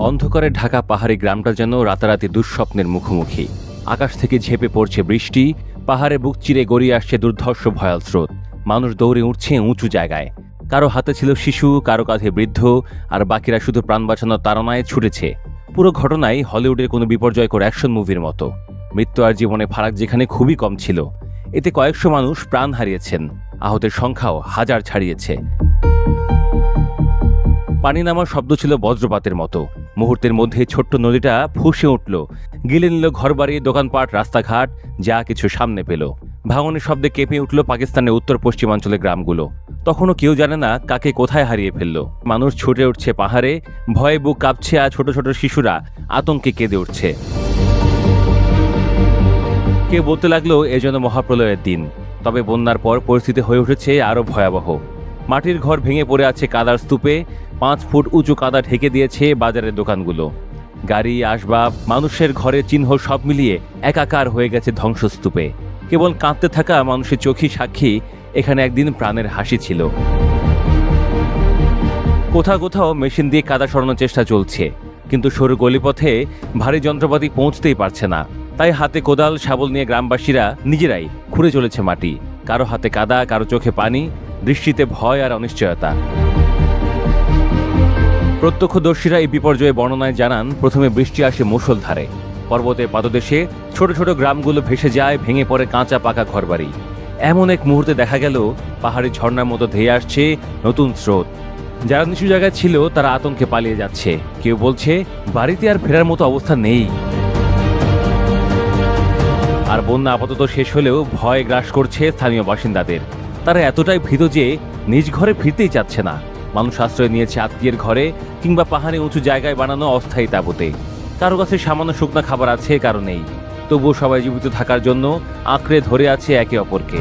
অন্ধকারে ঢাকা পাহাড়ি গ্রামটা যেন রাতারাতি দুঃস্বপ্নের মুখোমুখি। আকাশ থেকে ঝেপে পড়ছে বৃষ্টি, পাহাড়ে বুক চিরে গড়িয়ে আসছে দুর্ধর্ষ ভয়াল স্রোত। মানুষ দৌড়ে উঠছে উঁচু জায়গায়। কারও হাতে ছিল শিশু, কারও কাঁধে বৃদ্ধ, আর বাকিরা শুধু প্রাণ বাঁচানোর তাড়নায় ছুটেছে। পুরো ঘটনাই হলিউডের কোনো বিপর্যয়কর অ্যাকশন মুভির মতো। মৃত্যু আর জীবনে ফারাক যেখানে খুবই কম ছিল, এতে কয়েকশো মানুষ প্রাণ হারিয়েছেন। আহতের সংখ্যাও হাজার ছাড়িয়েছে। পানি নামার শব্দ ছিল বজ্রপাতের মতো। মুহূর্তের মধ্যে ছোট্ট নদীটা ফুসে উঠল। গিলে নিল ঘরবাড়ি, দোকানপাট, রাস্তাঘাট, যা কিছু সামনে পেল। ভাঙনের শব্দে কেঁপে উঠল পাকিস্তানের উত্তর পশ্চিমাঞ্চলের গ্রামগুলো। তখনও কেউ জানে না কাকে কোথায় হারিয়ে ফেলল। মানুষ ছুটে উঠছে পাহাড়ে, ভয়ে বুক কাঁপছে আর ছোট ছোট শিশুরা আতঙ্কে কেঁদে উঠছে। কেউ বলতে লাগল, এ যেন মহাপ্রলয়ের দিন। তবে বন্যার পর পরিস্থিতি হয়ে উঠেছে আরও ভয়াবহ। মাটির ঘর ভেঙে পড়ে আছে কাদার স্তূপে। পাঁচ ফুট উঁচু কাদা ঢেকে দিয়েছে বাজারের দোকানগুলো। গাড়ি, আসবাব, মানুষের ঘরের চিহ্ন সব মিলিয়ে একাকার হয়ে গেছে ধ্বংসস্তূপে। কেবল কাঁদতে থাকা মানুষের চোখই সাক্ষী এখানে একদিন প্রাণের হাসি ছিল। কোথাও কোথাও মেশিন দিয়ে কাদা সরানোর চেষ্টা চলছে, কিন্তু সরু গলিপথে ভারী যন্ত্রপাতি পৌঁছতেই পারছে না। তাই হাতে কোদাল, শাবল নিয়ে গ্রামবাসীরা নিজেরাই খুঁড়ে চলেছে মাটি। কারও হাতে কাদা, কারও চোখে পানি, দৃষ্টিতে ভয় আর অনিশ্চয়তা। প্রত্যক্ষদর্শীরা এই বিপর্যয়ে বর্ণনায় জানান, প্রথমে বৃষ্টি আসে মুষলধারে পর্বতের পাদদেশে ছোট ছোট গ্রামগুলো ভেসে যায়, ভেঙে পড়ে কাঁচা পাকা ঘরবাড়ি। এমন এক মুহূর্তে দেখা গেল, পাহাড়ি ঝর্ণার মতো ধেয়ে আসছে নতুন স্রোত। যারা নিচু জায়গায় ছিল, তারা আতঙ্কে পালিয়ে যাচ্ছে। কেউ বলছে, বাড়িতে আর ফেরার মতো অবস্থা নেই। আর বন্যা আপাতত শেষ হলেও ভয় গ্রাস করছে স্থানীয় বাসিন্দাদের। তারা এতটাই ভীত যে, নিজ ঘরে ফিরতেই চাচ্ছে না। মানুষ আশ্রয় নিয়েছে আত্মীয়ের ঘরে কিংবা পাহাড়ে উঁচু জায়গায় বানানো অস্থায়ী তাঁবুতে। কারও কাছে সামান্য শুকনা খাবার আছে, কারও নেই। তবুও সবাই জীবিত থাকার জন্য আঁকড়ে ধরে আছে একে অপরকে।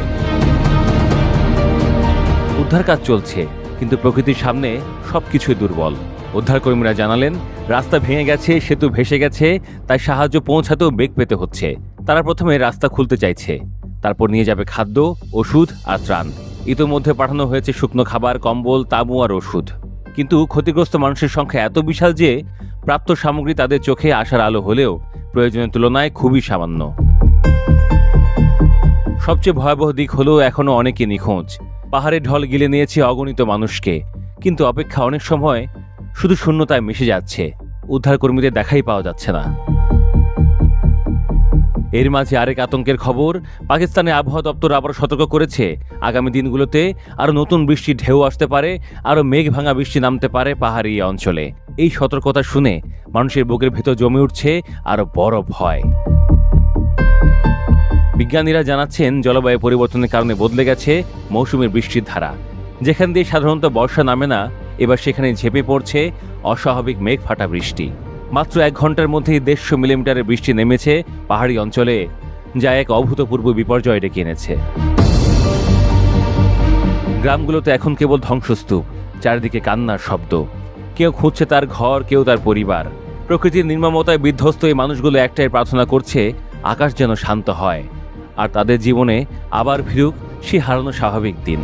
উদ্ধার কাজ চলছে, কিন্তু প্রকৃতির সামনে সবকিছুই দুর্বল। উদ্ধারকর্মীরা জানালেন, রাস্তা ভেঙে গেছে, সেতু ভেসে গেছে, তাই সাহায্য পৌঁছাতেও বেগ পেতে হচ্ছে। তারা প্রথমে রাস্তা খুলতে চাইছে। তারপর নিয়ে যাবে খাদ্য, ওষুধ আর ত্রাণ। ইতোমধ্যে পাঠানো হয়েছে শুকনো খাবার, কম্বল তাঁবু আর ওষুধ। কিন্তু ক্ষতিগ্রস্ত মানুষের সংখ্যা এত বিশাল যে প্রাপ্ত সামগ্রী তাদের চোখে আসার আলো হলেও প্রয়োজনের তুলনায় খুবই সামান্য। সবচেয়ে ভয়াবহ দিক হলো এখনও অনেকে নিখোঁজ। পাহাড়ে ঢল গিলে নিয়েছে অগণিত মানুষকে। কিন্তু অপেক্ষা অনেক সময় শুধু শূন্যতায় মিশে যাচ্ছে। উদ্ধারকর্মীদের দেখাই পাওয়া যাচ্ছে না। এর মাঝে আরেক আতঙ্কের খবর, পাকিস্তানের আবহাওয়া দপ্তর আবার সতর্ক করেছে। আগামী দিনগুলোতে আরও নতুন বৃষ্টির ঢেউ আসতে পারে, আরও মেঘ ভাঙা বৃষ্টি নামতে পারে পাহাড়ি অঞ্চলে। এই সতর্কতা শুনে মানুষের বুকের ভেতর জমে উঠছে আরও বড় ভয়। বিজ্ঞানীরা জানাচ্ছেন, জলবায়ু পরিবর্তনের কারণে বদলে গেছে মৌসুমের বৃষ্টির ধারা। যেখান দিয়ে সাধারণত বর্ষা নামে না, এবার সেখানে ঝেঁপে পড়ছে অস্বাভাবিক মেঘ ফাটা বৃষ্টি। মাত্র এক ঘণ্টার মধ্যেই দেড়শো মিলিমিটারের বৃষ্টি নেমেছে পাহাড়ি অঞ্চলে, যা এক অভূতপূর্ব বিপর্যয় ডেকে এনেছে। গ্রামগুলোতে এখন কেবল ধ্বংসস্তূপ, চারিদিকে কান্নার শব্দ। কেউ খুঁজছে তার ঘর, কেউ তার পরিবার। প্রকৃতির নির্মমতায় বিধ্বস্ত এই মানুষগুলো একটাই প্রার্থনা করছে, আকাশ যেন শান্ত হয়, আর তাদের জীবনে আবার ফিরুক সে হারানো স্বাভাবিক দিন।